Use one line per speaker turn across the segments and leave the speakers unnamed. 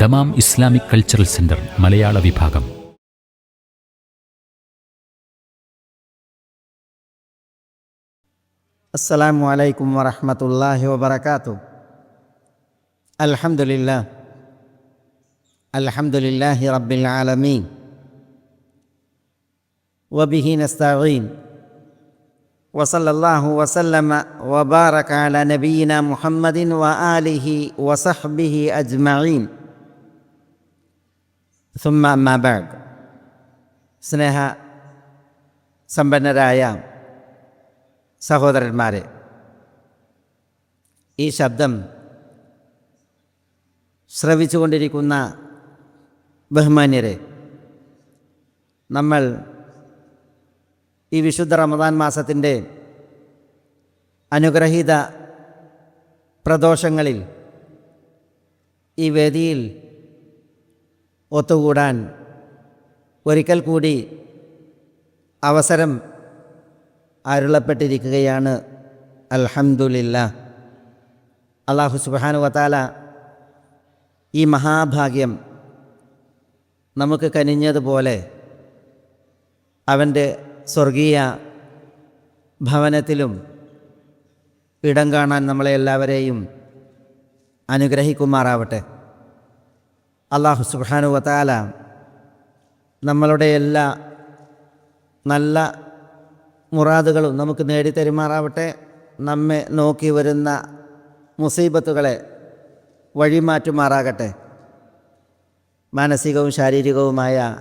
Dammam Islamic cultural centre മലയാള വിഭാഗം
السلام عليكم ورحمة الله وبركاته الحمد لله الحمد لله رب العالمين وبه نستعين وصلى الله وسلم وبارك على نبينا محمد وآله وصحبه أجمعين സുമ മബാഗ് സ്നേഹ സമ്പന്നരായ സഹോദരന്മാരെ ഈ ശബ്ദം ശ്രവിച്ചുകൊണ്ടിരിക്കുന്ന ബഹുമാന്യരെ നമ്മൾ ഈ വിശുദ്ധ റമദാൻ മാസത്തിന്റെ അനുഗ്രഹീത പ്രദോഷങ്ങളിൽ ഈ വേദിയിൽ ഒത്തുകൂടാൻ ഒരിക്കൽ കൂടി അവസരം അരുളപ്പെട്ടിരിക്കുകയാണ്. അൽഹംദുലില്ല. അള്ളാഹു സുബാനു വത്താല ഈ മഹാഭാഗ്യം നമുക്ക് കനിഞ്ഞതുപോലെ അവന്റെ സ്വർഗീയ ഭവനത്തിലും ഇടം കാണാൻ നമ്മളെ എല്ലാവരെയും അനുഗ്രഹിക്കുമാറാവട്ടെ. അള്ളാഹു സുബാനുവത്താല നമ്മളുടെ എല്ലാ നല്ല മുറാദുകളും നമുക്ക് നേടിത്തരുമാറാവട്ടെ. നമ്മെ നോക്കി വരുന്ന മുസീബത്തുകളെ വഴിമാറ്റുമാറാകട്ടെ. മാനസികവും ശാരീരികവുമായ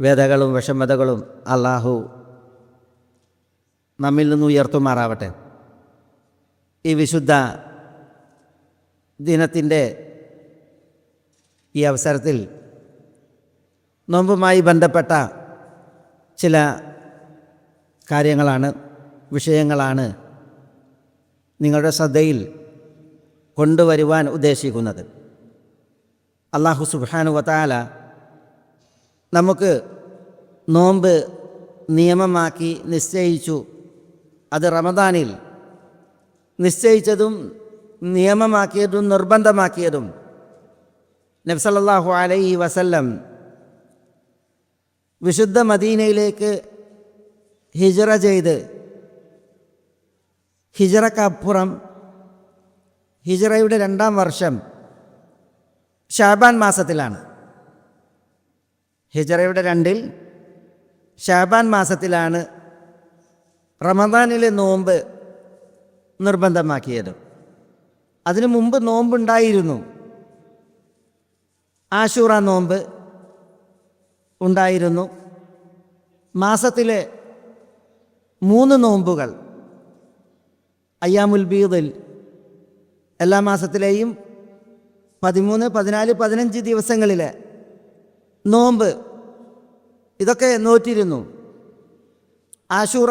വേദകളും വിഷമതകളും അള്ളാഹു നമ്മിൽ നിന്ന് ഉയർത്തുമാറാവട്ടെ. ഈ വിശുദ്ധ ദിനത്തിന്റെ ഈ അവസരത്തിൽ നോമ്പുമായി ബന്ധപ്പെട്ട ചില കാര്യങ്ങളാണ് വിഷയങ്ങളാണ് നിങ്ങളുടെ ശ്രദ്ധയിൽ കൊണ്ടുവരുവാൻ ഉദ്ദേശിക്കുന്നത്. അള്ളാഹു സുബാനു വത്താല നമുക്ക് നോമ്പ് നിയമമാക്കി നിശ്ചയിച്ചു. അത് റമദാനിൽ നിശ്ചയിച്ചതും നിയമമാക്കിയതും നിർബന്ധമാക്കിയതും നബ്സല്ലാഹു അലൈഹി വസല്ലം വിശുദ്ധ മദീനയിലേക്ക് ഹിജറ ചെയ്ത് ഹിജറക്കപ്പുറം ഹിജറയുടെ രണ്ടാം വർഷം ഷാബാൻ മാസത്തിലാണ്. ഹിജറയുടെ രണ്ടിൽ ഷാബാൻ മാസത്തിലാണ് റമദാനിലെ നോമ്പ് നിർബന്ധമാക്കിയത്. അതിനു മുമ്പ് നോമ്പുണ്ടായിരുന്നു. ആശൂറ നോമ്പ് ഉണ്ടായിരുന്നു. മാസത്തിലെ മൂന്ന് നോമ്പുകൾ അയ്യാമുൽ ബീദിൽ എല്ലാ മാസത്തിലെയും പതിമൂന്ന് പതിനാല് പതിനഞ്ച് ദിവസങ്ങളിലെ നോമ്പ്. ഇതൊക്കെ നോറ്റിരുന്നു. ആശൂറ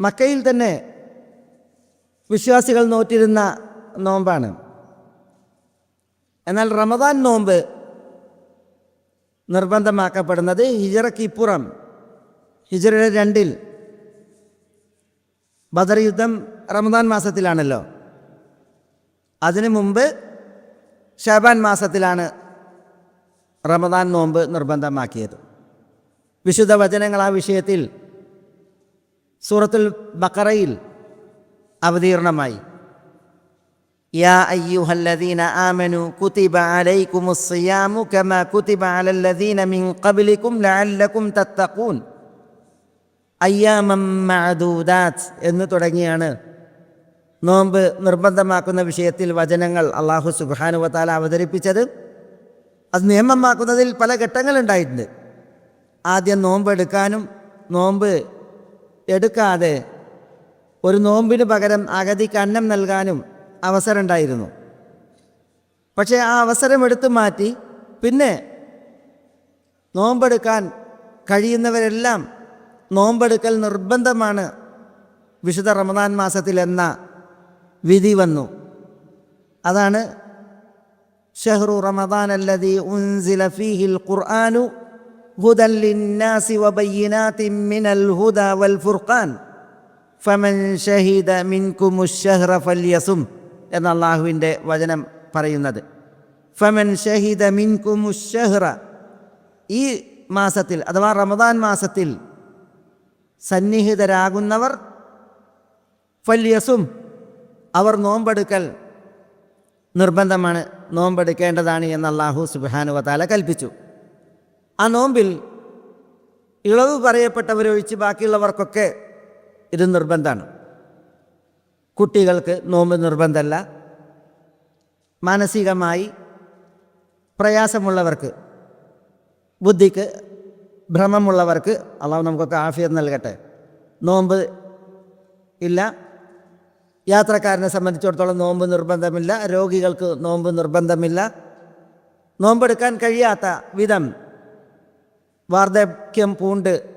മക്കയിൽ തന്നെ വിശ്വാസികൾ നോറ്റിരുന്ന നോമ്പാണ്. എന്നാൽ റമദാൻ നോമ്പ് നിർബന്ധമാക്കപ്പെടുന്നത് ഹിജറയ്ക്ക് ഇപ്പുറം. ഹിജറയുടെ രണ്ടിൽ ബദർ യുദ്ധം റമദാൻ മാസത്തിലാണല്ലോ. അതിനു മുമ്പ് ഷാബാൻ മാസത്തിലാണ് റമദാൻ നോമ്പ് നിർബന്ധമാക്കിയത്. വിശുദ്ധ വചനങ്ങൾ ആ വിഷയത്തിൽ സൂറത്തുൽ ബക്കറയിൽ അവതീർണമായി. യാ آمنوا كتب عليكم الصيام كما كتب على الذين من قبلكم لعلكم تتقون അയ്യാമം മഅദൂദാത്ത് എന്ന് തുടങ്ങിയാണ് നോമ്പ് നിർബന്ധമാക്കുന്ന വിഷയത്തിൽ വചനങ്ങൾ അള്ളാഹു സുബാനുവത്താല അവതരിപ്പിച്ചത്. അത് നിയമമാക്കുന്നതിൽ പല ഘട്ടങ്ങളുണ്ടായിട്ടുണ്ട്. ആദ്യം നോമ്പ് എടുക്കാനും നോമ്പ് എടുക്കാതെ ഒരു നോമ്പിന് പകരം അഗതിക്ക് അന്നം നൽകാനും അവസരമുണ്ടായിരുന്നു പക്ഷേ ആ അവസരം എടുത്തു മാറ്റി പിന്നെ നോമ്പെടുക്കാൻ കഴിയുന്നവരെല്ലാം നോമ്പെടുക്കൽ നിർബന്ധമാണ്. വിശുദ്ധ റമദാൻ മാസത്തിൽ എന്ന വിധി വന്നു. അതാണ് ഷെഹ്റു റമദാൻ അല്ലതി ഉൻസില ഫീഹിൽ ഖുർആനു ഹുദൻ ലിന്നാസി വബയ്യിനാത്തിൻ മിനൽ ഹുദ വൽ ഫുർഖാൻ. ഫമൻ ഷഹീദ മിൻകുമുഷ് ഫല്യസും. എന്ന അള്ളാഹുവിന്റെ വചനം പറയുന്നത്. ഫമൻ ഷഹിദ മിൻകുമുഷഹ്റ ഈ മാസത്തിൽ അഥവാ റമദാൻ മാസത്തിൽ സന്നിഹിതരാകുന്നവർ ഫല്യസും അവർ നോമ്പെടുക്കൽ നിർബന്ധമാണ് നോമ്പെടുക്കേണ്ടതാണ് എന്ന് അള്ളാഹു സുബാനുവതാല കൽപ്പിച്ചു. ആ നോമ്പിൽ ഇളവ് പറയപ്പെട്ടവരൊഴിച്ച് ബാക്കിയുള്ളവർക്കൊക്കെ ഇത് നിർബന്ധമാണ്. കുട്ടികൾക്ക് നോമ്പ് നിർബന്ധമല്ല. മാനസികമായി പ്രയാസമുള്ളവർക്ക് ബുദ്ധിക്ക് ഭ്രമമുള്ളവർക്ക് അള്ളാഹു നമുക്കൊക്കെ ആഫിയർ നൽകട്ടെ. നോമ്പ് ഇല്ല. യാത്രക്കാരനെ സംബന്ധിച്ചിടത്തോളം നോമ്പ് നിർബന്ധമില്ല. രോഗികൾക്ക് നോമ്പ് നിർബന്ധമില്ല. നോമ്പെടുക്കാൻ കഴിയാത്ത വിധം വാർദ്ധക്യം പൂണ്ട്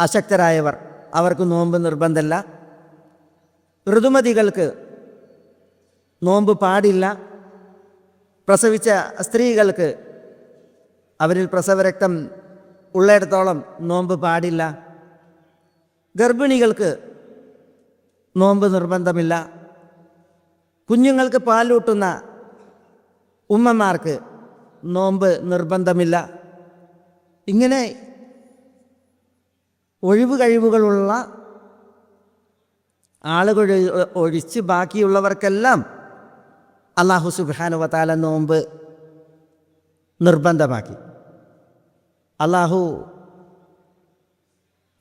അശക്തരായവർ അവർക്ക് നോമ്പ് നിർബന്ധമല്ല. ഋതുമതികൾക്ക് നോമ്പ് പാടില്ല. പ്രസവിച്ച സ്ത്രീകൾക്ക് അവരിൽ പ്രസവരക്തം ഉള്ളിടത്തോളം നോമ്പ് പാടില്ല. ഗർഭിണികൾക്ക് നോമ്പ് നിർബന്ധമില്ല. കുഞ്ഞുങ്ങൾക്ക് പാലൂട്ടുന്ന ഉമ്മമാർക്ക് നോമ്പ് നിർബന്ധമില്ല. ഇങ്ങനെ ഒഴിവ് കഴിവുകളുള്ള ആളുകൾ ഒഴിച്ച് ബാക്കിയുള്ളവർക്കെല്ലാം അള്ളാഹു സുബാനുവത്താല നോമ്പ് നിർബന്ധമാക്കി. അള്ളാഹു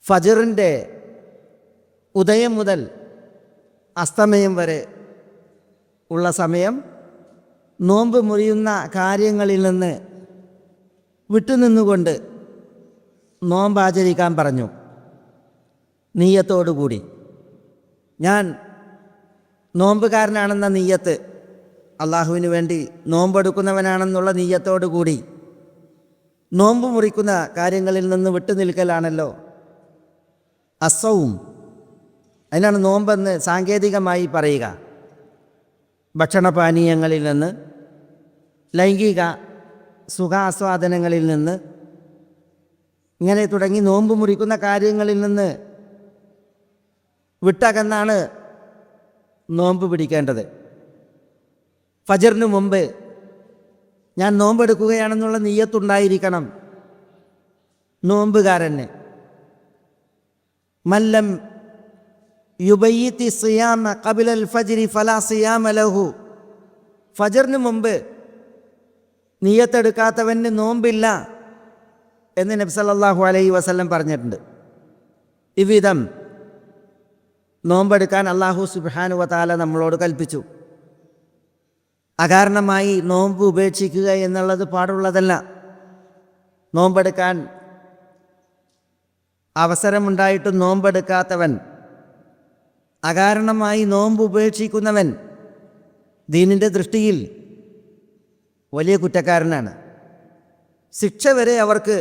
ഫജറിന്റെ ഉദയം മുതൽ അസ്തമയം വരെ ഉള്ള സമയം നോമ്പ് മുറിയുന്ന കാര്യങ്ങളിൽ നിന്ന് വിട്ടുനിന്നുകൊണ്ട് നോമ്പ് ആചരിക്കാൻ പറഞ്ഞു. നീയത്തോടുകൂടി. ഞാൻ നോമ്പുകാരനാണെന്ന നീയത്ത് അള്ളാഹുവിന് വേണ്ടി നോമ്പെടുക്കുന്നവനാണെന്നുള്ള നീയത്തോടുകൂടി നോമ്പ് മുറിക്കുന്ന കാര്യങ്ങളിൽ നിന്ന് വിട്ടുനിൽക്കലാണല്ലോ. അസവും അതിനാണ് നോമ്പെന്ന് സാങ്കേതികമായി പറയുക. ഭക്ഷണപാനീയങ്ങളിൽ നിന്ന് ലൈംഗിക സുഖാസ്വാദനങ്ങളിൽ നിന്ന് ഇങ്ങനെ തുടങ്ങി നോമ്പ് മുറിക്കുന്ന കാര്യങ്ങളിൽ നിന്ന് വിട്ടകന്നാണ് നോമ്പ് പിടിക്കേണ്ടത്. ഫജറിന് മുമ്പ് ഞാൻ നോമ്പെടുക്കുകയാണെന്നുള്ള നീയത്തുണ്ടായിരിക്കണം. നോമ്പുകാരന്. മല്ലം യുബയ്യത്തി സിയാമ കബിലൽ ഫജിരി ഫലാ സിയാമ ലഹു. ഫജറിന് മുമ്പ് നീയത്തെടുക്കാത്തവന് നോമ്പില്ല എന്ന് നബി സല്ലല്ലാഹു അലൈഹി വസല്ലം പറഞ്ഞിട്ടുണ്ട്. ഇവിധം നോമ്പെടുക്കാൻ അള്ളാഹു സുബാനു വതാല നമ്മളോട് കൽപ്പിച്ചു. അകാരണമായി നോമ്പ് ഉപേക്ഷിക്കുക എന്നുള്ളത് പാടുള്ളതല്ല. നോമ്പെടുക്കാൻ അവസരമുണ്ടായിട്ടും നോമ്പെടുക്കാത്തവൻ അകാരണമായി നോമ്പ് ഉപേക്ഷിക്കുന്നവൻ ദീനിന്റെ ദൃഷ്ടിയിൽ വലിയ കുറ്റക്കാരനാണ്. ശിക്ഷ വരെ അവർക്ക്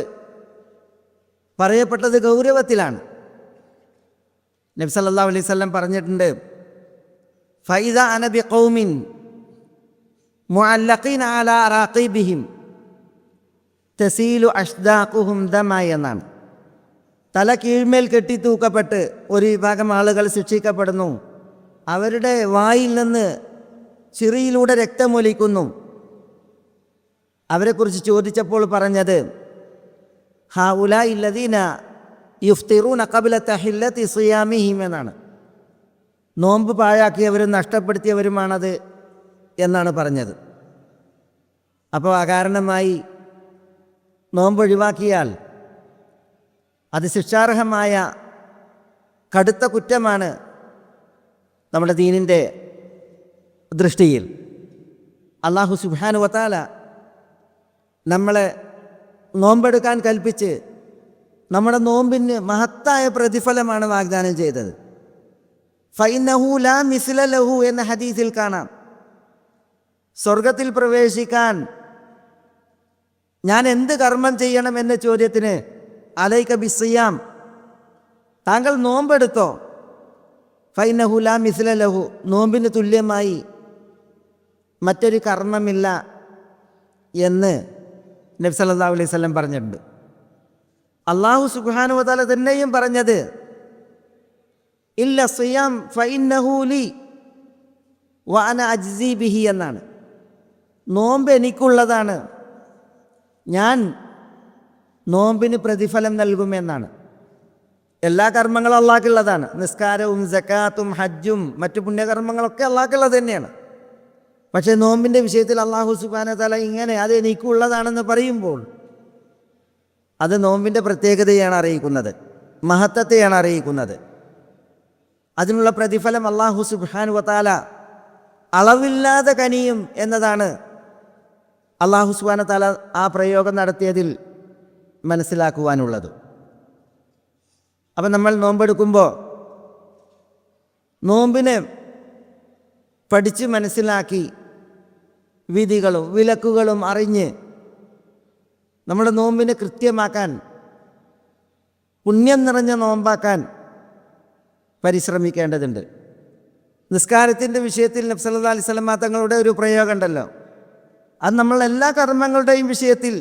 പറയപ്പെട്ടത് ഗൗരവത്തിലാണ്. നബി സല്ലല്ലാഹു അലൈഹി പറഞ്ഞിട്ടുണ്ട് ഫൈദ അനബി കൗമിൻ മുഅല്ലഖീൻ തസീലു അഷ്ദാഖുഹും ദമ എന്നാണ്. തല കീഴ്മേൽ കെട്ടിത്തൂക്കപ്പെട്ട് ഒരു വിഭാഗം ആളുകൾ ശിക്ഷിക്കപ്പെടുന്നു. അവരുടെ വായിൽ നിന്ന് ചിറിയിലൂടെ രക്തമൊലിക്കുന്നു അവരെക്കുറിച്ച് ചോദിച്ചപ്പോൾ പറഞ്ഞത് ഹാ ഉലാ ഇല്ലദീന യുഫ്തിറൂന കബില തഹില്ലത്തി സിയാമിഹിം എന്നാണ്. നോമ്പ് പാഴാക്കിയവരും നഷ്ടപ്പെടുത്തിയവരുമാണത് എന്നാണ് പറഞ്ഞത്. അപ്പോൾ അകാരണമായി നോമ്പ് ഒഴിവാക്കിയാൽ അത് ശിക്ഷാർഹമായ കടുത്ത കുറ്റമാണ് നമ്മുടെ ദീനിന്റെ ദൃഷ്ടിയിൽ. അള്ളാഹു സുബാനു വത്താല നമ്മളെ നോമ്പെടുക്കാൻ കൽപ്പിച്ച് നമ്മുടെ നോമ്പിന് മഹത്തായ പ്രതിഫലമാണ് വാഗ്ദാനം ചെയ്തത്. ഫൈനഹു ലാ മിസ്ല ലഹു എന്ന ഹദീസിൽ കാണാം. സ്വർഗത്തിൽ പ്രവേശിക്കാൻ ഞാൻ എന്ത് കർമ്മം ചെയ്യണം എന്ന ചോദ്യത്തിന് അലൈക ബിസിയാം താങ്കൾ നോമ്പെടുത്തോ? ഫൈനഹു ലാ മിസ്ല ലഹു. നോമ്പിന് തുല്യമായി മറ്റൊരു കർമ്മമില്ല എന്ന് നബ്സല്ലാ അലൈഹി വസല്ലം പറഞ്ഞിട്ടുണ്ട്. അള്ളാഹു സുബ്ഹാനഹു വതആല തന്നെയും പറഞ്ഞത് ഇല്ല സിയാം ഫൈനഹൂലി വാന അജ്സി ബിഹി എന്നാണ്. നോമ്പ് എനിക്കുള്ളതാണ്. ഞാൻ നോമ്പിന് പ്രതിഫലം നൽകുമെന്നാണ് എല്ലാ കർമ്മങ്ങളും അള്ളാഹ്ക്കുള്ളതാണ്. നിസ്കാരവും ജക്കാത്തും ഹജ്ജും മറ്റു പുണ്യകർമ്മങ്ങളൊക്കെ അള്ളാഹ്ക്കുള്ളത് തന്നെയാണ്. പക്ഷേ നോമ്പിന്റെ വിഷയത്തിൽ അള്ളാഹു സുബാന തല ഇങ്ങനെ അത് എനിക്കുള്ളതാണെന്ന് പറയുമ്പോൾ അത് നോമ്പിന്റെ പ്രത്യേകതയാണ് അറിയിക്കുന്നത്. മഹത്വത്തെയാണ് അറിയിക്കുന്നത്. അതിനുള്ള പ്രതിഫലം അള്ളാഹു സുബാൻ വത്താല അളവില്ലാതെ കനിയും എന്നതാണ് അള്ളാഹു സുബാന താല ആ പ്രയോഗം നടത്തിയതിൽ മനസ്സിലാക്കുവാനുള്ളത്. അപ്പം നമ്മൾ നോമ്പെടുക്കുമ്പോൾ നോമ്പിനെ പഠിച്ച് മനസ്സിലാക്കി വിധികളും വിലക്കുകളും അറിഞ്ഞ് നമ്മുടെ നോമ്പിനെ കൃത്യമാക്കാൻ പുണ്യം നിറഞ്ഞ നോമ്പാക്കാൻ പരിശ്രമിക്കേണ്ടതുണ്ട്. നിസ്കാരത്തിന്റെ വിഷയത്തിൽ നബ്സല്ലാ അലൈഹി സ്വലമാ തങ്ങളുടെ ഒരു പ്രയോഗം ഉണ്ടല്ലോ. അത് നമ്മൾ എല്ലാ കർമ്മങ്ങളുടെയും വിഷയത്തിൽ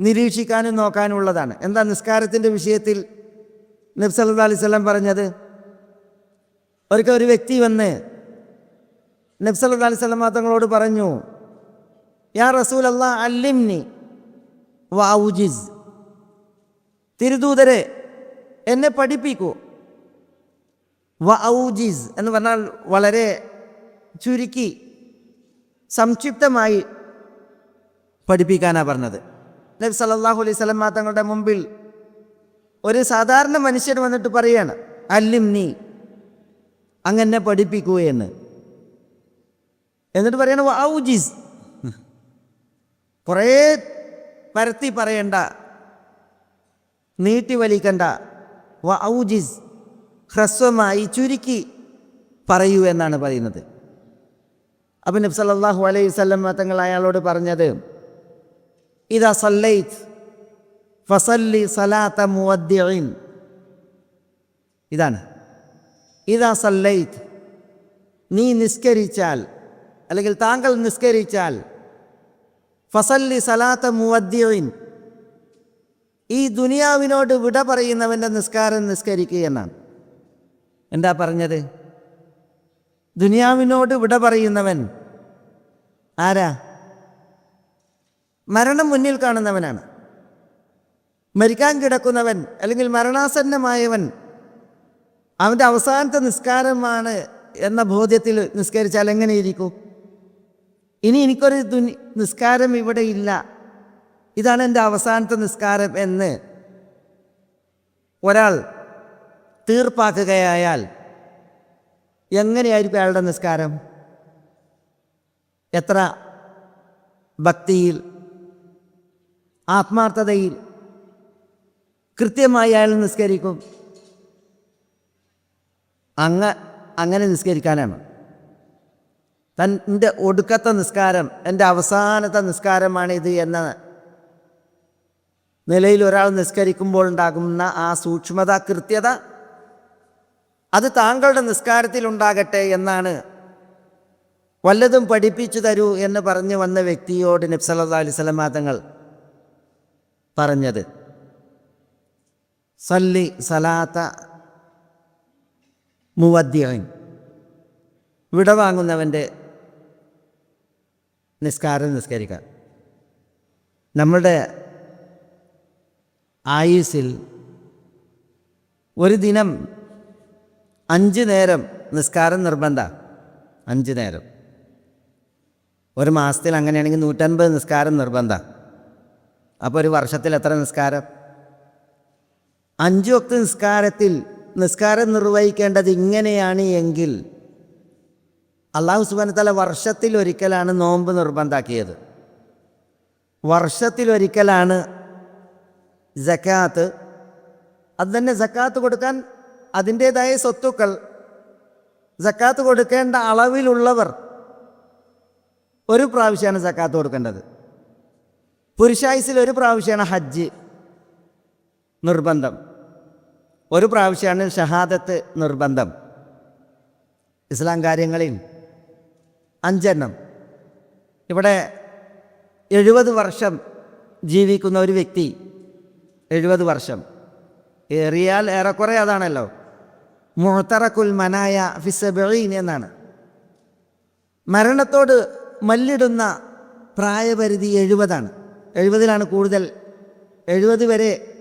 നിരീക്ഷിക്കാനും നോക്കാനുള്ളതാണ്. എന്താ നിസ്കാരത്തിന്റെ വിഷയത്തിൽ നബ്സല്ലാ അലൈഹി സ്വലം പറഞ്ഞത്? ഒരിക്കൽ ഒരു വ്യക്തി വന്ന് നബ്സല്ലാ അലൈഹി സ്വലമാ തങ്ങളോട് പറഞ്ഞു യാ റസൂൽ അല്ലാ അല്ലിംനി വൗജിസ് തിരുദൂതരെ എന്നെ പഠിപ്പിക്കൂ. വൗജിസ് എന്ന് പറഞ്ഞാൽ വളരെ ചുരുക്കി സംക്ഷിപ്തമായി പഠിപ്പിക്കാനാണ് പറഞ്ഞത്. നബി സല്ലല്ലാഹു അലൈഹി സ്വലം തങ്ങളുടെ മുമ്പിൽ ഒരു സാധാരണ മനുഷ്യൻ വന്നിട്ട് പറയുകയാണ് അല്ലിം നീ അങ്ങനെ പഠിപ്പിക്കൂ എന്ന്. എന്നിട്ട് പറയണ ഔജിസ് കുറേ പരത്തി പറയണ്ട. നീട്ടി വലിക്കണ്ട. വ ഔജിസ് ഹ്രസ്വമായി ചുരുക്കി പറയൂ എന്നാണ് പറയുന്നത്. അപ്പം നബ് സല്ലാഹു അലൈഹി വസല്ലം തങ്ങൾ അയാളോട് പറഞ്ഞത് ഇതാ സല്ലൈത്ത് ഫസല്ലി സലാത്ത മുവദ്യൻ ഇതാണ്. ഇതാ സല്ലൈത്ത് നീ നിസ്കരിച്ചാൽ അല്ലെങ്കിൽ താങ്കൾ നിസ്കരിച്ചാൽ ഫസല്ലി സലാത്ത മുവദ്യോയിൻ ഈ ദുനിയാവിനോട് വിട പറയുന്നവന്റെ നിസ്കാരം നിസ്കരിക്കുക എന്നാണ്. എന്താ പറഞ്ഞത്? ദുനിയാവിനോട് വിട പറയുന്നവൻ ആരാ? മരണം മുന്നിൽ കാണുന്നവനാണ്. മരിക്കാൻ കിടക്കുന്നവൻ അല്ലെങ്കിൽ മരണാസന്നമായവൻ അവന്റെ അവസാനത്തെ നിസ്കാരമാണ് എന്ന ബോധ്യത്തിൽ നിസ്കരിച്ചാൽ എങ്ങനെയിരിക്കും? ഇനി എനിക്കൊരു ദുനി നിസ്കാരം ഇവിടെ ഇല്ല. ഇതാണ് എന്റെ അവസാനത്തെ നിസ്കാരം എന്ന് ഒരാൾ തീർപ്പാക്കുകയായാൽ എങ്ങനെയായിരിക്കും അയാളുടെ നിസ്കാരം? എത്ര ഭക്തിയിൽ ആത്മാർത്ഥതയിൽ കൃത്യമായി അയാൾ നിസ്കരിക്കും? അങ്ങ അങ്ങനെ നിസ്കരിക്കാനാണ്. തന്റെ ഒടുക്കത്തെ നിസ്കാരം എന്റെ അവസാനത്തെ നിസ്കാരമാണിത് എന്ന നിലയിൽ ഒരാൾ നിസ്കരിക്കുമ്പോൾ ഉണ്ടാകുന്ന ആ സൂക്ഷ്മത കൃത്യത അത് താങ്കളുടെ നിസ്കാരത്തിൽ ഉണ്ടാകട്ടെ എന്നാണ് വല്ലതും പഠിപ്പിച്ചു തരൂ എന്ന് പറഞ്ഞു വന്ന വ്യക്തിയോട് നബ്സല്ലാ അലൈഹി സ്വലമാ തങ്ങൾ പറഞ്ഞത്. സല്ലി സലാത്ത മുവദ്യൻ വിടവാങ്ങുന്നവന്റെ നിസ്കാരം നിസ്കരിക്കാം നമ്മളുടെ ആയുസിൽ ഒരു ദിനം അഞ്ച് നേരം നിസ്കാരം നിർബന്ധ. അഞ്ച് നേരം. ഒരു മാസത്തിൽ അങ്ങനെയാണെങ്കിൽ നൂറ്റൻപത് നിസ്കാരം നിർബന്ധ. അപ്പോൾ ഒരു വർഷത്തിൽ എത്ര നിസ്കാരം? അഞ്ചു ഒക്കെ നിസ്കാരത്തിൽ നിസ്കാരം നിർവഹിക്കേണ്ടത് ഇങ്ങനെയാണ് എങ്കിൽ അള്ളാഹു സുബാന തല വർഷത്തിൽ ഒരിക്കലാണ് നോമ്പ് നിർബന്ധാക്കിയത്. വർഷത്തിലൊരിക്കലാണ് ജക്കാത്ത് അത് തന്നെ ജക്കാത്ത് കൊടുക്കാൻ അതിന്റേതായ സ്വത്തുക്കൾ. ജക്കാത്ത് കൊടുക്കേണ്ട അളവിലുള്ളവർ ഒരു പ്രാവശ്യമാണ് ജക്കാത്ത് കൊടുക്കേണ്ടത്. പുരുഷായുസിൽ ഒരു പ്രാവശ്യമാണ് ഹജ്ജ് നിർബന്ധം. ഒരു പ്രാവശ്യമാണ് ഷഹാദത്ത് നിർബന്ധം. ഇസ്ലാം കാര്യങ്ങളിൽ അഞ്ചെണ്ണം. ഇവിടെ എഴുപത് വർഷം ജീവിക്കുന്ന ഒരു വ്യക്തി എഴുപത് വർഷം. ഏറിയാൽ ഏറെക്കുറെ അതാണല്ലോ. മുഹത്തറക്കുൽ മനായ ഫിസബീൻ എന്നാണ്. മരണത്തോട് മല്ലിടുന്ന പ്രായപരിധി എഴുപതാണ്. എഴുപതിലാണ് കൂടുതൽ. എഴുപത് വരെ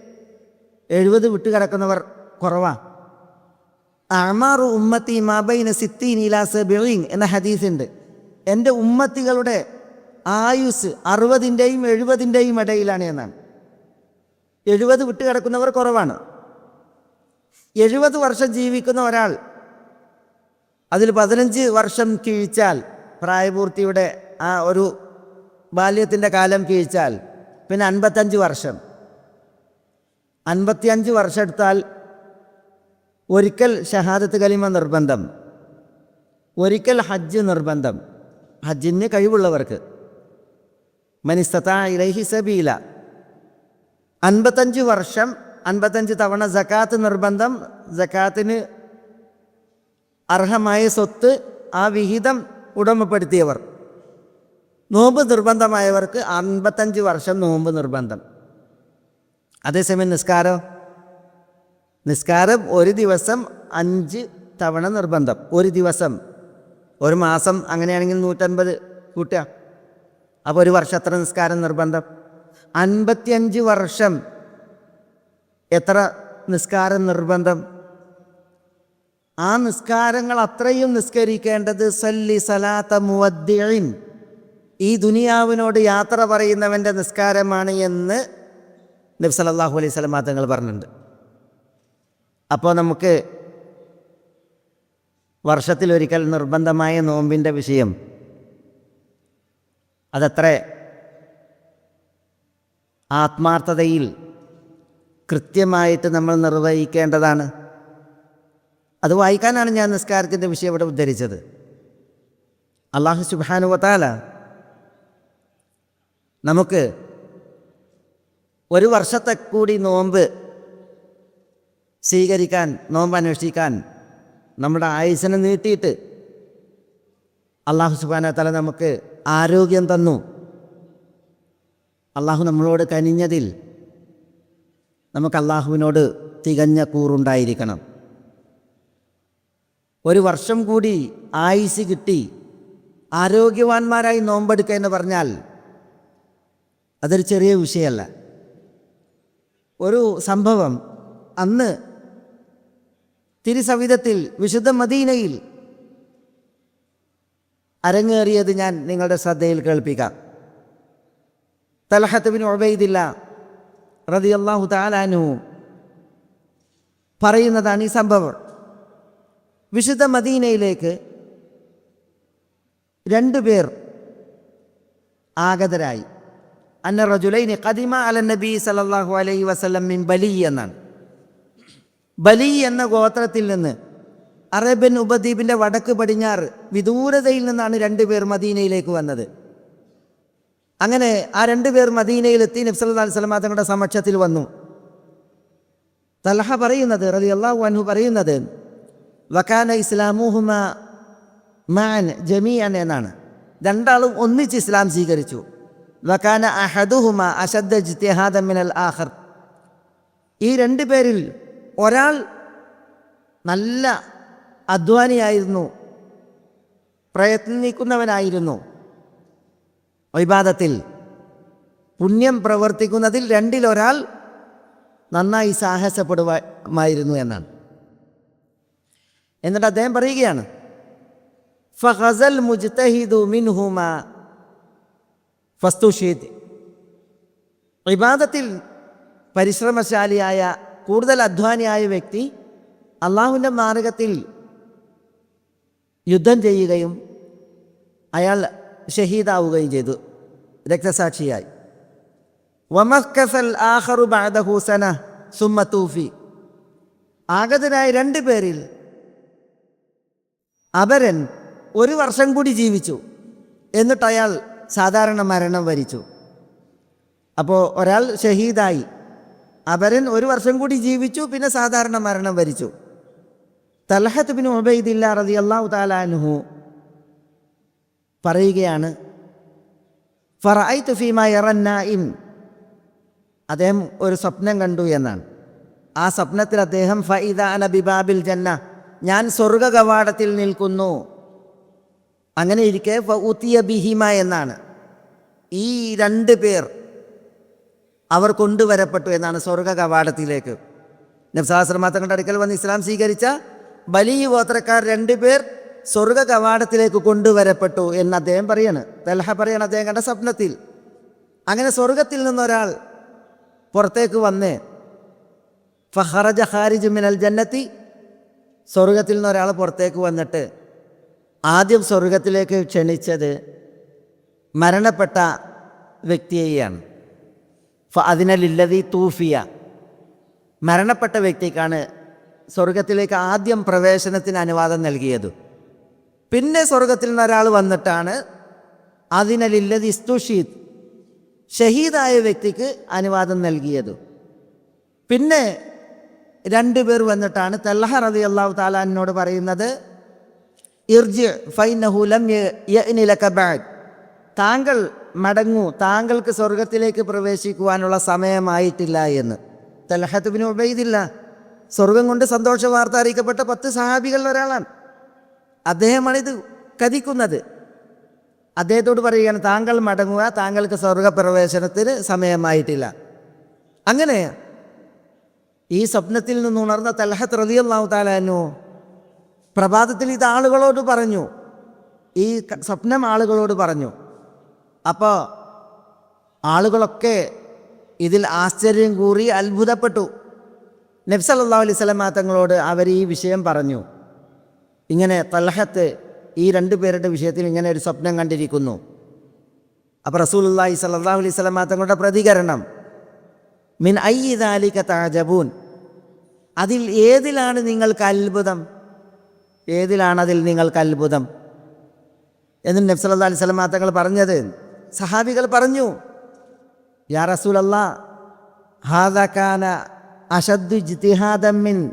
എഴുപത് വിട്ടുകിടക്കുന്നവർ കുറവാണ് അമാറു ഉമ്മത്തി മാബൈന സിത്തീൻ ഇലാ സബീൻ എന്ന ഹദീസുണ്ട്. എന്റെ ഉമ്മത്തികളുടെ ആയുസ് അറുപതിന്റെയും എഴുപതിന്റെയും ഇടയിലാണ് എന്നാണ്. എഴുപത് വിട്ടുകിടക്കുന്നവർ കുറവാണ്. എഴുപത് വർഷം ജീവിക്കുന്ന ഒരാൾ അതിൽ പതിനഞ്ച് വർഷം കിഴിച്ചാൽ പ്രായപൂർത്തിയുടെ ആ ഒരു ബാല്യത്തിന്റെ കാലം കിഴിച്ചാൽ പിന്നെ അൻപത്തഞ്ച് വർഷം. അൻപത്തിയഞ്ച് വർഷം എടുത്താൽ ഒരിക്കൽ ഷഹാദത്ത് കലിമ നിർബന്ധം ഒരിക്കൽ ഹജ്ജ് നിർബന്ധം. ഹജ്ജിന് കഴിവുള്ളവർക്ക്. മനിസ്തതാ ഇലൈഹി സബീല. അൻപത്തഞ്ച് വർഷം അൻപത്തഞ്ച് തവണ ജക്കാത്ത് നിർബന്ധം ജക്കാത്തിന് അർഹമായ സ്വത്ത് ആ വിഹിതം ഉടമപ്പെടുത്തിയവർ. നോമ്പ് നിർബന്ധമായവർക്ക് അൻപത്തഞ്ച് വർഷം നോമ്പ് നിർബന്ധം. അതേസമയം നിസ്കാരം? നിസ്കാരം ഒരു ദിവസം അഞ്ച് തവണ നിർബന്ധം. ഒരു ദിവസം ഒരു മാസം അങ്ങനെയാണെങ്കിൽ നൂറ്റൻപത് കൂട്ടുക. അപ്പോൾ ഒരു വർഷത്ര നിസ്കാരം നിർബന്ധം? അൻപത്തിയഞ്ച് വർഷം എത്ര നിസ്കാരം നിർബന്ധം? ആ നിസ്കാരങ്ങൾ അത്രയും നിസ്കരിക്കേണ്ടത് സല്ലി സലാത്ത മുവദ്ദീൻ ഈ ദുനിയാവിനോട് യാത്ര പറയുന്നവന്റെ നിസ്കാരമാണ് എന്ന് നബി സല്ലല്ലാഹു അലൈഹി സ്വലം തങ്ങൾ പറഞ്ഞിട്ടുണ്ട്. അപ്പോൾ നമുക്ക് വർഷത്തിലൊരിക്കൽ നിർബന്ധമായ നോമ്പിന്റെ വിഷയം. അതത്ര ആത്മാർത്ഥതയിൽ കൃത്യമായിട്ട് നമ്മൾ നിർവഹിക്കേണ്ടതാണ്. അത് വായിക്കാനാണ് ഞാൻ നിസ്കാരത്തിന്റെ വിഷയം ഇവിടെ ഉദ്ധരിച്ചത്. അള്ളാഹു സുബാനുവത്താല നമുക്ക് ഒരു വർഷത്തെ കൂടി നോമ്പ് സ്വീകരിക്കാൻ നോമ്പ് അന്വേഷിക്കാൻ നമ്മുടെ ആയുസിനെ നീട്ടിയിട്ട് അള്ളാഹു സുബാന തല നമുക്ക് ആരോഗ്യം തന്നു. അള്ളാഹു നമ്മളോട് കനിഞ്ഞതിൽ നമുക്ക് അള്ളാഹുവിനോട് തികഞ്ഞ കൂറുണ്ടായിരിക്കണം. ഒരു വർഷം കൂടി ആയുസ് കിട്ടി ആരോഗ്യവാന്മാരായി നോമ്പെടുക്കുക എന്ന് പറഞ്ഞാൽ അതൊരു ചെറിയ വിഷയമല്ല ഒരു സംഭവം അന്ന് തിരുസവിധത്തിൽ വിശുദ്ധ മദീനയിൽ അരങ്ങേറിയത് ഞാൻ നിങ്ങളുടെ ശ്രദ്ധയിൽ കേൾപ്പിക്കാം. തലഹത്ത് ബിൻ ഒബൈദില്ല റതി അള്ളാഹു താലാനു പറയുന്നതാണ് ഈ സംഭവം. വിശുദ്ധ മദീനയിലേക്ക് രണ്ടു പേർ ആഗതരായി. അന്ന റജുലൈനി കദിമ അല നബി സല്ലല്ലാഹു അലൈഹി വസല്ലം മിൻ ബലി എന്നാണ്. ബലി എന്ന ഗോത്രത്തിൽ നിന്ന് അറേബ്യൻ ഉപദ്വീപിന്റെ വടക്ക് പടിഞ്ഞാറ് വിദൂരതയിൽ നിന്നാണ് രണ്ടുപേർ മദീനയിലേക്ക് വന്നത്. അങ്ങനെ ആ രണ്ടുപേർ മദീനയിലെത്തി നബ്സല്ലാ സ്വലമ തങ്ങളുടെ സമക്ഷത്തിൽ വന്നു. തലഹ പറയുന്നത് റലി അള്ളാഹു അൻഹു പറയുന്നത് വക്കാന ഇസ്ലാമുഹുമ മാൻ ജമീഅൻ എന്നാണ്. രണ്ടാളും ഒന്നിച്ച് ഇസ്ലാം സ്വീകരിച്ചു. വക്കാന അഹദുഹുമ അഷദ്ദ ജിത്തിഹാദ മിനൽ ആഖർ ഈ രണ്ടു പേരിൽ ഒരാൾ നല്ല അധ്വാനിയായിരുന്നു പ്രയത്നിക്കുന്നവനായിരുന്നു. വിവാദത്തിൽ പുണ്യം പ്രവർത്തിക്കുന്നതിൽ രണ്ടിലൊരാൾ നന്നായി സാഹസപ്പെടുമായിരുന്നു എന്നാണ്. എന്നിട്ട് അദ്ദേഹം പറയുകയാണ് ഫഹസൽ മുജ്തഹിദു മിൻഹുമ ഫസ്തുഷീദ്. വിവാദത്തിൽ പരിശ്രമശാലിയായ കൂടുതൽ അധ്വാനിയായ വ്യക്തി അള്ളാഹുവിന്റെ മാർഗത്തിൽ യുദ്ധം ചെയ്യുകയും അയാൾ ഷഹീദാവുകയും ചെയ്തു രക്തസാക്ഷിയായി. വമസ്കസൽ ആഹറു ബാദഹൂസന സുമ്മ തൂഫി. ആഗതനായ രണ്ട് പേരിൽ അപരൻ ഒരു വർഷം കൂടി ജീവിച്ചു എന്നിട്ട് അയാൾ സാധാരണ മരണം വരിച്ചു. അപ്പോൾ ഒരാൾ ഷഹീദായി. അപരൻ ഒരു വർഷം കൂടി ജീവിച്ചു പിന്നെ സാധാരണ മരണം വരിച്ചു. തലഹത്ത് ബിൻ ഉബൈദില്ല റതി അള്ളാഹു താലാനുഹു പറയുകയാണ് ഫറൈ തുഫീമ ഇറന്നായിം അദ്ദേഹം ഒരു സ്വപ്നം കണ്ടു എന്നാണ്. ആ സ്വപ്നത്തിൽ അദ്ദേഹം ഫൈദ ബിബാബിൽ ജന്ന. ഞാൻ സ്വർഗ കവാടത്തിൽ നിൽക്കുന്നു. അങ്ങനെ ഇരിക്കെ ഫ ഉത്തിയ ബിഹിമ എന്നാണ്. ഈ രണ്ട് പേർ അവർ കൊണ്ടുവരപ്പെട്ടു എന്നാണ് സ്വർഗ കവാടത്തിലേക്ക്. നബ്സാസ്രമ തങ്ങളുടെ അടുക്കൽ വന്ന് ഇസ്ലാം സ്വീകരിച്ച വലിയ ഗോത്രക്കാർ രണ്ടുപേർ സ്വർഗ കവാടത്തിലേക്ക് കൊണ്ടുവരപ്പെട്ടു എന്ന് അദ്ദേഹം പറയാണ്. തൽഹ പറയാണ് അദ്ദേഹം കണ്ട സ്വപ്നത്തിൽ. അങ്ങനെ സ്വർഗത്തിൽ നിന്നൊരാൾ പുറത്തേക്ക് വന്നേ ഫഹറജ ഖാരിജ് മിനൽ ജന്നത്തി. സ്വർഗത്തിൽ നിന്നൊരാൾ പുറത്തേക്ക് വന്നിട്ട് ആദ്യം സ്വർഗത്തിലേക്ക് ക്ഷണിച്ചത് മരണപ്പെട്ട വ്യക്തിയെയാണ്. അതിനലില്ലതി തൂഫിയ. മരണപ്പെട്ട വ്യക്തിക്കാണ് സ്വർഗത്തിലേക്ക് ആദ്യം പ്രവേശനത്തിന് അനുവാദം നൽകിയത്. പിന്നെ സ്വർഗത്തിൽ നിന്ന് ഒരാൾ വന്നിട്ടാണ് അതിനലില്ലതി സ്തുഷീദ് ഷഹീദായ വ്യക്തിക്ക് അനുവാദം നൽകിയത്. പിന്നെ രണ്ടു പേർ വന്നിട്ടാണ് തല്ലഹ റതി അള്ളാഹു താലാനോട് പറയുന്നത് ഇർജ് ഫൈനഹുലം താങ്കൾ മടങ്ങൂ. താങ്കൾക്ക് സ്വർഗത്തിലേക്ക് പ്രവേശിക്കുവാനുള്ള സമയമായിട്ടില്ല എന്ന്. തലഹത്തുബിന് ഉപയോഗിതില്ല സ്വർഗം കൊണ്ട് സന്തോഷ വാർത്ത അറിയിക്കപ്പെട്ട പത്ത് സഹാബികളിൽ ഒരാളാണ്. അദ്ദേഹമാണ് ഇത് കഥിക്കുന്നത്. അദ്ദേഹത്തോട് പറയുകയാണ് താങ്കൾ മടങ്ങുക താങ്കൾക്ക് സ്വർഗപ്രവേശനത്തിന് സമയമായിട്ടില്ല. അങ്ങനെ ഈ സ്വപ്നത്തിൽ നിന്ന് ഉണർന്ന തലഹത്ത് റതിയല്ലാഹു താലാനു പ്രഭാതത്തിൽ ഇത് ആളുകളോട് പറഞ്ഞു. ഈ സ്വപ്നം ആളുകളോട് പറഞ്ഞു. അപ്പോൾ ആളുകളൊക്കെ ഇതിൽ ആശ്ചര്യം കൂറി അത്ഭുതപ്പെട്ടു. നബ്സല്ലാ അലൈഹി സ്വലമാ തങ്ങളോട് അവർ ഈ വിഷയം പറഞ്ഞു. ഇങ്ങനെ തലഹത്ത് ഈ രണ്ടു പേരുടെ വിഷയത്തിൽ ഇങ്ങനെ ഒരു സ്വപ്നം കണ്ടിരിക്കുന്നു. അപ്പോൾ റസൂലുള്ളാഹി സ്വല്ലല്ലാഹു അലൈഹി സ്വലമാ തങ്ങളുടെ പ്രതികരണം മിൻ ഐദാലിക താജബൂൻ അതിൽ ഏതിലാണ് നിങ്ങൾക്ക് അത്ഭുതം? ഏതിലാണ് അതിൽ നിങ്ങൾക്ക് അത്ഭുതം? എന്ന് നബ്സല്ലാ അലൈഹി സ്വലമാ തങ്ങൾ പറഞ്ഞത് സഹാബികൾ പറഞ്ഞു യാ റസൂലല്ലാ ഹാദക്കാന അഷദ്ദു ജിത്തിഹാദമ്മിൻ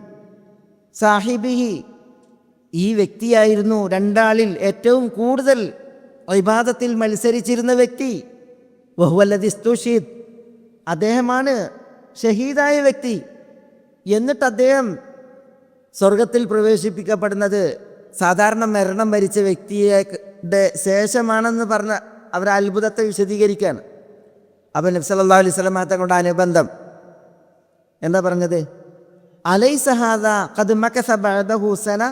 സാഹിബിഹി. ഈ വ്യക്തിയായിരുന്നു രണ്ടാളിൽ ഏറ്റവും കൂടുതൽ ഇബാദത്തിൽ മത്സരിച്ചിരുന്ന വ്യക്തി. വഹുവല്ലദിസ്തുഷീദ് അദ്ദേഹമാണ് ഷഹീദായ വ്യക്തി. എന്നിട്ട് അദ്ദേഹം സ്വർഗത്തിൽ പ്രവേശിപ്പിക്കപ്പെടുന്നത് സാധാരണ മരണം വരിച്ച വ്യക്തിയുടെ ശേഷമാണെന്ന് പറഞ്ഞ അവർ അത്ഭുതത്തെ വിശദീകരിക്കുകയാണ്. അപ്പം നബ്സല്ലാ അലൈഹി സ്വലമാ തങ്ങളുടെ അനുബന്ധം എന്താ പറഞ്ഞത്? അലൈ സഹാദ കദ്മക്കസബഹൂസന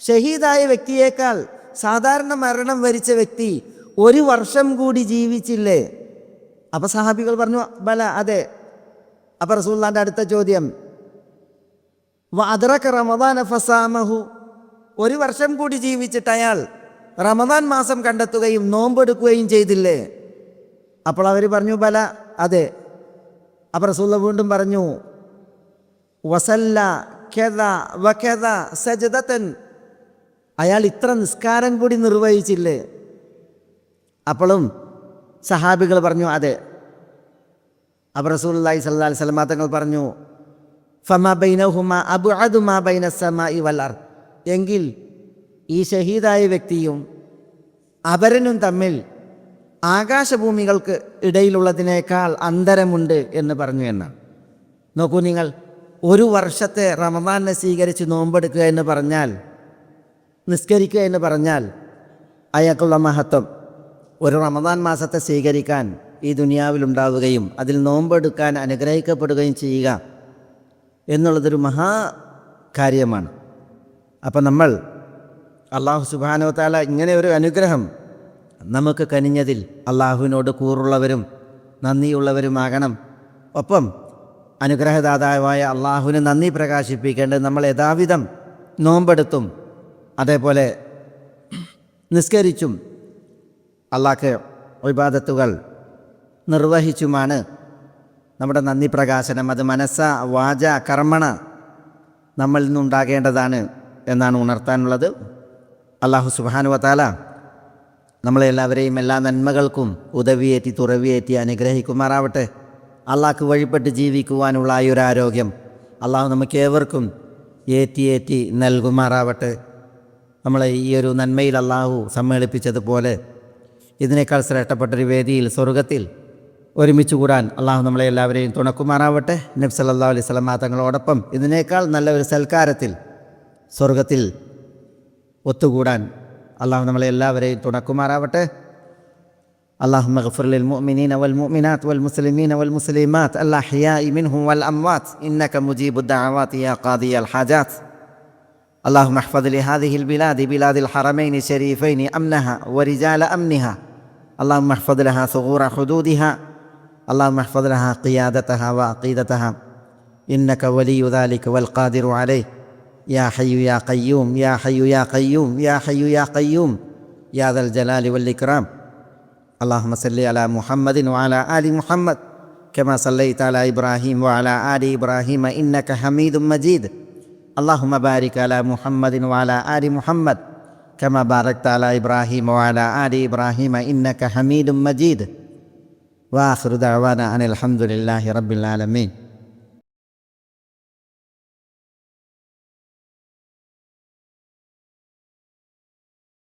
ഷഹീദായ വ്യക്തിയേക്കാൾ സാധാരണ മരണം വരിച്ച വ്യക്തി ഒരു വർഷം കൂടി ജീവിച്ചില്ലേ? അപ്പം സഹാബികൾ പറഞ്ഞു ബല അതെ. അപ്പം റസൂല്ലാന്റെ അടുത്ത ചോദ്യം അദ്രക്ക റമദാൻ ഫസാമഹു. ഒരു വർഷം കൂടി ജീവിച്ചിട്ട് അയാൾ റമദാൻ മാസം കണ്ടെത്തുകയും നോമ്പെടുക്കുകയും ചെയ്തില്ലേ? അപ്പോൾ അവർ പറഞ്ഞു പല അതെ. അപ്പം റസൂല്ല വീണ്ടും പറഞ്ഞു വസല്ല ഖെദ വഖെദ സജദത്തൻ അയാൾ ഇത്ര നിസ്കാരം കൂടി നിർവഹിച്ചില്ലേ? അപ്പോഴും സഹാബികൾ പറഞ്ഞു അതെ. അബ് റസൂലി സല്ലാ വസല്ലം തങ്ങൾ പറഞ്ഞു ഫമ ബൈനഹുമ അബു അതുമാ ബൈന സമ വല്ലാർ എങ്കിൽ ഈ ഷഹീദായ വ്യക്തിയും അപരനും തമ്മിൽ ആകാശഭൂമികൾക്ക് ഇടയിലുള്ളതിനേക്കാൾ അന്തരമുണ്ട് എന്ന് പറഞ്ഞു എന്നാണ്. നോക്കൂ നിങ്ങൾ ഒരു വർഷത്തെ റമദാനെ സ്വീകരിച്ച് നോമ്പെടുക്കുക എന്ന് പറഞ്ഞാൽ നിസ്കരിക്കുക എന്ന് പറഞ്ഞാൽ അയാൾക്കുള്ള മഹത്വം ഒരു റമദാൻ മാസത്തെ സ്വീകരിക്കാൻ ഈ ദുനിയാവിലുണ്ടാവുകയും അതിൽ നോമ്പെടുക്കാൻ അനുഗ്രഹിക്കപ്പെടുകയും ചെയ്യുക എന്നുള്ളതൊരു മഹാ കാര്യമാണ്. അപ്പം നമ്മൾ അള്ളാഹു സുബാനോ താല ഇങ്ങനെ ഒരു അനുഗ്രഹം നമുക്ക് കനിഞ്ഞതിൽ അള്ളാഹുവിനോട് കൂറുള്ളവരും നന്ദിയുള്ളവരുമാകണം. ഒപ്പം അനുഗ്രഹദാതാവായ അള്ളാഹുവിന് നന്ദി പ്രകാശിപ്പിക്കേണ്ടത് നമ്മൾ യഥാവിധം നോമ്പെടുത്തും അതേപോലെ നിസ്കരിച്ചും അള്ളാഹ്ക്ക് വിവാദത്തുകൾ നിർവഹിച്ചുമാണ് നമ്മുടെ നന്ദി പ്രകാശനം. അത് മനസ്സ വാച കർമ്മണ നമ്മളിൽ നിന്നുണ്ടാകേണ്ടതാണ് എന്നാണ് ഉണർത്താനുള്ളത്. അള്ളാഹു സുബാനുവത്താല നമ്മളെല്ലാവരെയും എല്ലാ നന്മകൾക്കും ഉദവിയേറ്റി തുറവിയേറ്റി അനുഗ്രഹിക്കുമാറാവട്ടെ. അള്ളാഹ്ക്ക് വഴിപ്പെട്ട് ജീവിക്കുവാനുള്ള ആ ഒരു ആരോഗ്യം അള്ളാഹു നമുക്ക് ഏവർക്കും ഏറ്റി ഏറ്റി നൽകുമാറാവട്ടെ. നമ്മളെ ഈ ഒരു നന്മയിൽ അള്ളാഹു സമ്മേളിപ്പിച്ചതുപോലെ ഇതിനേക്കാൾ ശ്രേഷ്ഠപ്പെട്ടൊരു വേദിയിൽ സ്വർഗത്തിൽ ഒരുമിച്ച് കൂടാൻ അള്ളാഹു നമ്മളെ എല്ലാവരെയും തുണക്കുമാറാവട്ടെ. നബ്സല്ലാ അലൈഹി സ്വലമാ തങ്ങളോടൊപ്പം ഇതിനേക്കാൾ നല്ലൊരു സൽക്കാരത്തിൽ സ്വർഗത്തിൽ ഒത്തുകൂടാൻ അള്ളാഹു നമ്മളെ എല്ലാവരെയും തുണക്കുമാറാവട്ടെ اللهم اغفر للمؤمنين والمؤمنات والمسلمين والمسلمات الأحياء منهم والأموات إنك مجيب الدعوات يا قاضي الحاجات اللهم احفظ لهذه البلاد بلاد الحرمين الشريفين أمنها ورجال أمنها اللهم احفظ لها ثغور حدودها اللهم احفظ لها قيادتها وعقيدتها إنك ولي ذلك والقادر عليه يا حي يا قيوم يا حي يا قيوم يا حي يا قيوم يا ذا الجلال والإكرام. اللهم صل على محمد وعلى آل محمد كما صليت على إبراهيم وعلى آل إبراهيم إنك حميد مجيد. اللهم بارك على محمد وعلى آل محمد كما باركت على إبراهيم وعلى آل إبراهيم إنك حميد مجيد. وآخر دعوانا أن الحمد لله رب العالمين.